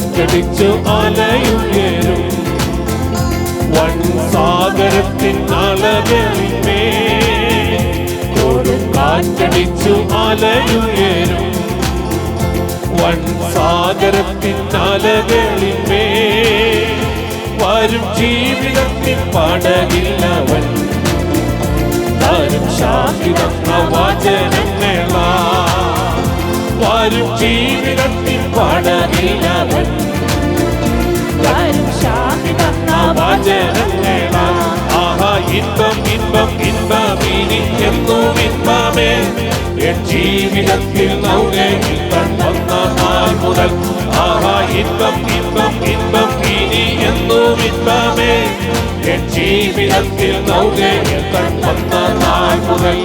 കാറ്റടിച്ചു അലയുയരും വൻ സാഗരത്തിൻ ഒരു കാറ്റടിച്ചു അലയുയരും വൻ സാഗരത്തിൻ അലകളിന്മേ വരും ജീവിതത്തിൽ പടകില്ലവൻ തരും ശാന്തി തന്ന വചനങ്ങളാ വരും ജീവിതത്തിൽ വളരിലവൻ വരും ശാന്തി തന്ന വചനങ്ങളാ ആഹാ ഇൻപം ഇൻപം ഇൻപം ഇനി എന്നും ഇൻപമേ. ജീവിതത്തിൽ നൗകയിൽ തന്ന നാൾ മുതൽ. ആഹാ ഇൻപം ഇൻപം ഇൻപം ഇനി എന്നും ഇൻപമേ. ജീവിതത്തിൽ നൗകയിൽ തന്ന നാൾ മുതൽ.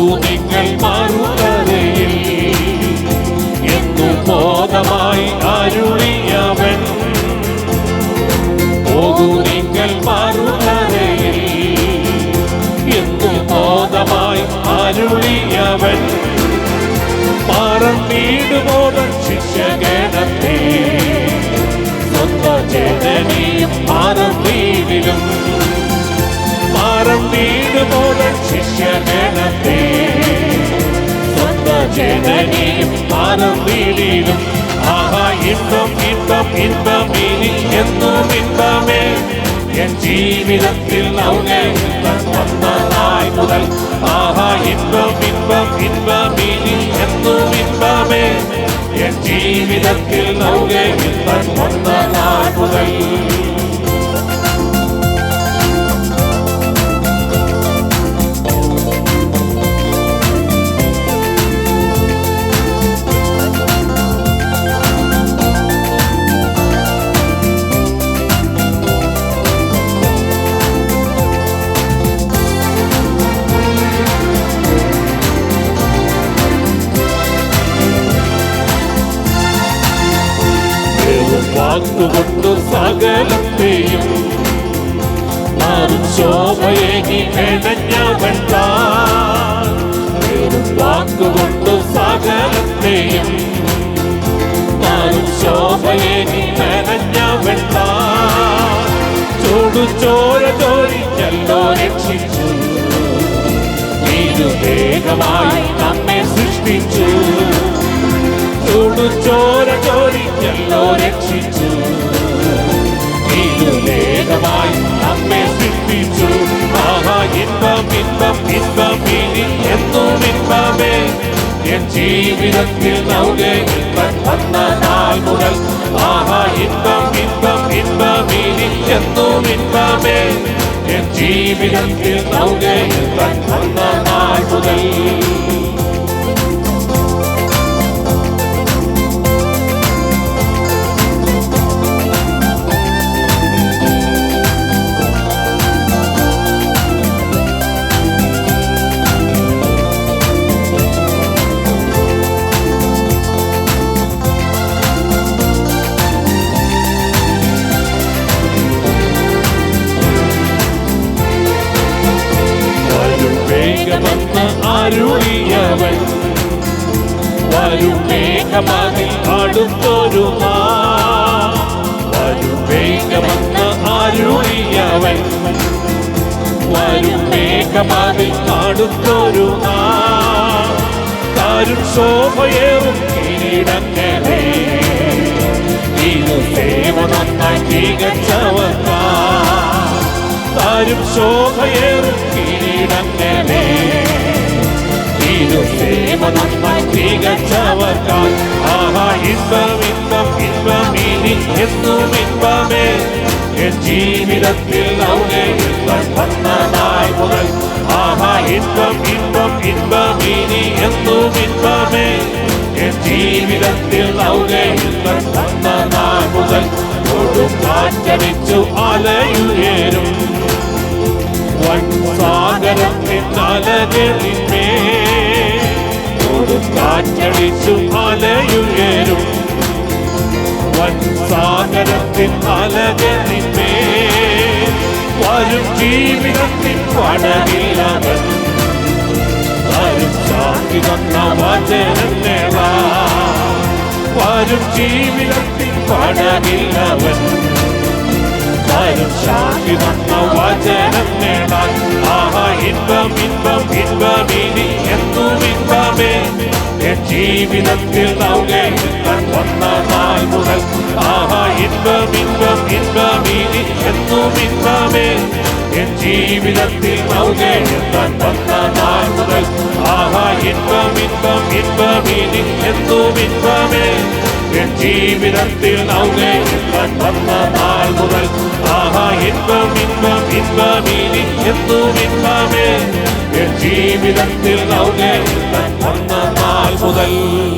പോകൂ നിങ്ങൾ മറുകരയിൽ എന്നു ബോധമായി അരുളിയവൻ. പോകൂ നിങ്ങൾ മറുകരയിൽ എന്നു ബോധമായി അരുളിയവൻ. മറന്നീടുമോതൻ ശിഷ്യഗണത്തെ സ്വന്തം വേദനേ മാനം വീടിലും ആഹാ ഇന്നും ഇമ്പം ഇമ്പം ഇനി എന്നും ഇമ്പമേ എൻ ജീവിതത്തിൽ വന്നതായി മുതൽ. ആഹാ ഇമ്പം ഇമ്പം ഇമ്പം ഇനി എൻ ജീവിതത്തിൽ വന്നതായി മുതൽ. സകലത്തെയും മാറും ശോഭയേകി. വെറും വാക്കുകൊണ്ടു സകലത്തെയും മാറും ശോഭയേകി മെനഞ്ഞവൻ താൻ. ചൂടു ചോര ചോരിച്ചല്ലോ രക്ഷിച്ചു വേഗമായി നമ്മെ സൃഷ്ടിച്ചു ചൂടു ചോര ചോരിച്ചല്ലോ രക്ഷിച്ചു ഇൻപം ഇൻപം ഇൻപം ഇനി എന്നും ഇൻപമേ என் ஜீவிதத்தில் நவுகையில் கண் வந்த நாள் முதல் ஆஹா இன்பம் இன்பம் இன்பம் இனி எந்தும் இன்பமே என் ஜீவிதத்தில் நவுகையில் கண் வந்த நாள் முதல் വരും വേഗമതിൽ അടുത്തൊരു നാൾ. വരും വേഗമെന്ന് അരുളിയവൻ വരും. തരും ശോഭയേറും കിരീടങ്ങളെ ഇത് സേവ താരും ശോഭയേറും நன்மை திகச்சவர்கால் ஆஹா இன்பம் இன்பம் இன்பம் இனி என்னும் இன்பமே. என் ஜீவிதத்தில் அவனே இன்பம் பண்ணனாய் முதல் ஆஹா இன்பம் இன்பம் இன்பம் இனி என்னும் இன்பமே. என் ஜீவிதத்தில் அவனே இன்பம் பண்ணனாய் முதல் കൊടും കാറ്റടിച്ചു അലയുയരും വൻ സാഗരത്തിൻ അലകളിന്മേ കൊടുങ്കാറ്റടിച്ചു അലയുയരും വൻ സാഗരത്തിൻ അലകളിന്മേ വരും ജീവിതത്തിൻ പടകിലവൻ വരും ശാന്തി തന്ന വചനങ്ങള വരും ജീവിതത്തിൻ പടകിലവൻ വരും ശാന്തി തന്ന വചനങ്ങളാൽ എൻ ജീവിതത്തിൽ നൗകയിൽ ഞാൻ വന്ന നാൾ മുതൽ. ആഹാ ഇൻപം ഇൻപം ഇൻപം ഇനി എന്നും ഇൻപമേ. എൻ ജീവിതത്തിൽ നൗകയിൽ ഞാൻ വന്ന നാൾ മുതൽ. ആഹാ ഇൻപം ഇൻപം ഇൻപം ഇനി എന്നും ഇൻപമേ. എൻ ജീവിതത്തിൽ നൗകയിൽ ഞാൻ വന്ന നാൾ മുതൽ. ആഹാ ഇൻപം ഇൻപം ഇൻപം ഇനി എന്നും